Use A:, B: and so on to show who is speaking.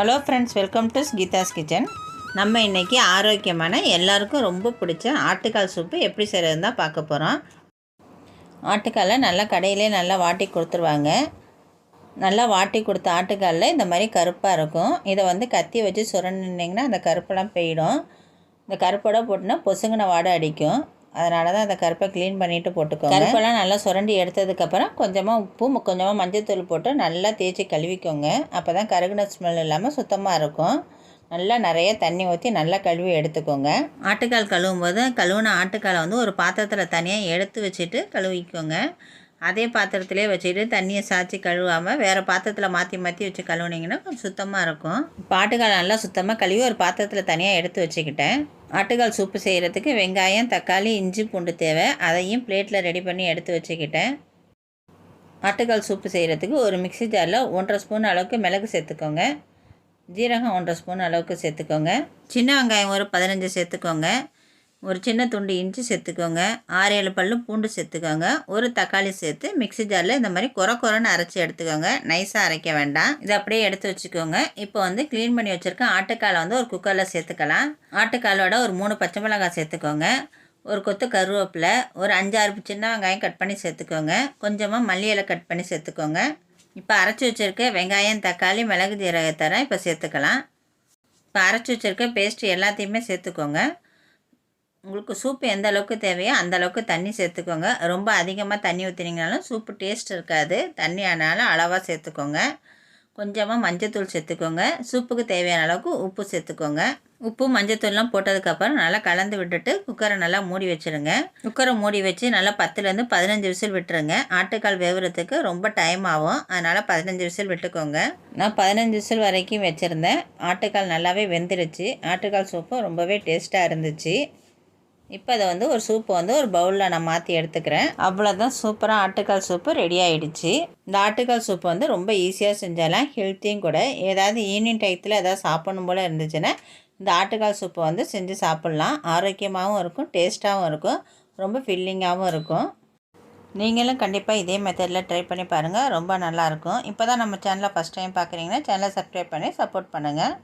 A: Hello friends welcome to Geetha's kitchen நம்ம இன்றைக்கி ஆரோக்கியமான எல்லாருக்கும் ரொம்ப பிடிச்ச ஆட்டுக்கால் சூப்பு எப்படி செய்கிறதுன்னு தான் பார்க்க போகிறோம் ஆட்டுக்காலை நல்லா கடையிலே நல்லா வாட்டி கொடுத்துருவாங்க. நல்லா வாட்டி கொடுத்த ஆட்டுக்காலில் இந்த மாதிரி கருப்பாக இருக்கும். இதை வந்து கத்தி வச்சு சுரண்டிங்கன்னா அந்த கருப்பெல்லாம் போயிடும். இந்த கருப்போட போட்டுனா பொசுங்கின வாடை அடிக்கும். அதனால தான் அந்த கருப்பை க்ளீன் பண்ணிவிட்டு போட்டுக்கோங்க. கருப்பெல்லாம் நல்லா சுரண்டி எடுத்ததுக்கப்புறம் கொஞ்சமாக உப்பு கொஞ்சமாக மஞ்சத்தூள் போட்டு நல்லா தேய்ச்சி கழுவிக்கோங்க. அப்போ தான் கருகுன ஸ்மெல் இல்லாமல் சுத்தமாக இருக்கும். நல்லா நிறைய தண்ணி ஊற்றி நல்லா கழுவி எடுத்துக்கோங்க. ஆட்டுக்கால் கழுவும் போது கழுவுன ஆட்டுக்காலை வந்து ஒரு பாத்திரத்தில் தனியாக எடுத்து வச்சுட்டு கழுவிக்கோங்க. அதே பாத்திரத்திலே வச்சுக்கிட்டு தண்ணியை சாய்ச்சி கழுவாமல் வேறு பாத்திரத்தில் மாற்றி மாற்றி வச்சு கழுவுனீங்கன்னா கொஞ்சம் சுத்தமாக இருக்கும். பாட்டுக்கால் நல்லா சுத்தமாக கழுவி ஒரு பாத்திரத்தில் தனியாக எடுத்து வச்சுக்கிட்டேன். ஆட்டுக்கால் சூப்பு செய்கிறதுக்கு வெங்காயம் தக்காளி இஞ்சி பூண்டு தேவை. அதையும் பிளேட்டில் ரெடி பண்ணி எடுத்து வச்சுக்கிட்டேன். ஆட்டுக்கால் சூப்பு செய்கிறதுக்கு ஒரு மிக்ஸி ஜாரில் ஒன்றரை ஸ்பூன் அளவுக்கு மிளகு சேர்த்துக்கோங்க. ஜீரகம் ஒன்றரை ஸ்பூன் அளவுக்கு சேர்த்துக்கோங்க. சின்ன வெங்காயம் ஒரு பதினஞ்சு சேர்த்துக்கோங்க. ஒரு சின்ன துண்டு இஞ்சி சேர்த்துக்கோங்க. ஆறு ஏழு பல்லு பூண்டு சேர்த்துக்கோங்க. ஒரு தக்காளி சேர்த்து மிக்ஸி ஜாரில் இந்த மாதிரி குறை குறைன்னு அரைச்சி எடுத்துக்கோங்க. நைஸாக அரைக்க வேண்டாம். இதை அப்படியே எடுத்து வச்சுக்கோங்க. இப்போ வந்து க்ளீன் பண்ணி வச்சுருக்க ஆட்டுக்காலை வந்து ஒரு குக்கரில் சேர்த்துக்கலாம். ஆட்டுக்காலோட ஒரு மூணு பச்சை மிளகாய் சேர்த்துக்கோங்க. ஒரு கொத்து கருவேப்பிலை ஒரு அஞ்சாறு சின்ன வெங்காயம் கட் பண்ணி சேர்த்துக்கோங்க. கொஞ்சமாக மல்லி இலை கட் பண்ணி சேர்த்துக்கோங்க. இப்போ அரைச்சி வச்சுருக்க வெங்காயம் தக்காளி மிளகு ஜீரகத்தரை இப்போ சேர்த்துக்கலாம். இப்போ அரைச்சி வச்சுருக்க பேஸ்ட் எல்லாத்தையுமே சேர்த்துக்கோங்க. உங்களுக்கு சூப்பு எந்த அளவுக்கு தேவையோ அந்த அளவுக்கு தண்ணி சேர்த்துக்கோங்க. ரொம்ப அதிகமாக தண்ணி ஊற்றினீங்கனாலும் சூப்பு டேஸ்ட் இருக்காது. தண்ணி ஆனாலும் அளவாக சேர்த்துக்கோங்க. கொஞ்சமாக மஞ்சத்தூள் சேர்த்துக்கோங்க. சூப்புக்கு தேவையான அளவுக்கு உப்பு சேர்த்துக்கோங்க. உப்பு மஞ்சத்தூள்லாம் போட்டதுக்கப்புறம் நல்லா கலந்து விட்டுட்டு குக்கரை நல்லா மூடி வச்சுருங்க. குக்கரை மூடி வச்சு நல்லா பத்துலேருந்து பதினஞ்சு விசில் விட்டுருங்க. ஆட்டுக்கால் வேவுறதுக்கு ரொம்ப டைம் ஆகும். அதனால் பதினஞ்சு விசில் விட்டுக்கோங்க. நான் பதினஞ்சு விசில் வரைக்கும் வச்சுருந்தேன். ஆட்டுக்கால் நல்லாவே வெந்துருச்சு. ஆட்டுக்கால் சூப்பு ரொம்பவே டேஸ்ட்டாக இருந்துச்சு. இப்போ அதை வந்து ஒரு சூப்பை வந்து ஒரு பவுலில் நான் மாற்றி எடுத்துக்கிறேன். அவ்வளோதான் சூப்பராக ஆட்டுக்கால் சூப்பு ரெடி ஆகிடுச்சு இந்த ஆட்டுக்கால் சூப்பு வந்து ரொம்ப ஈஸியாக செஞ்சாலாம் ஹெல்த்தியும் கூட. ஏதாவது ஈவினிங் டயத்தில் ஏதாவது சாப்பிடணும் போல் இருந்துச்சுன்னா இந்த ஆட்டுக்கால் சூப்பை வந்து செஞ்சு சாப்பிட்லாம். ஆரோக்கியமாகவும் இருக்கும் டேஸ்ட்டாகவும் இருக்கும் ரொம்ப ஃபில்லிங்காகவும் இருக்கும். நீங்களும் கண்டிப்பாக இதே மெத்தடில் ட்ரை பண்ணி பாருங்கள் ரொம்ப நல்லாயிருக்கும் இப்போ தான் நம்ம சேனலை ஃபஸ்ட் டைம் பார்க்குறீங்கன்னா சேனலை சப்ஸ்கிரைப் பண்ணி சப்போர்ட் பண்ணுங்கள்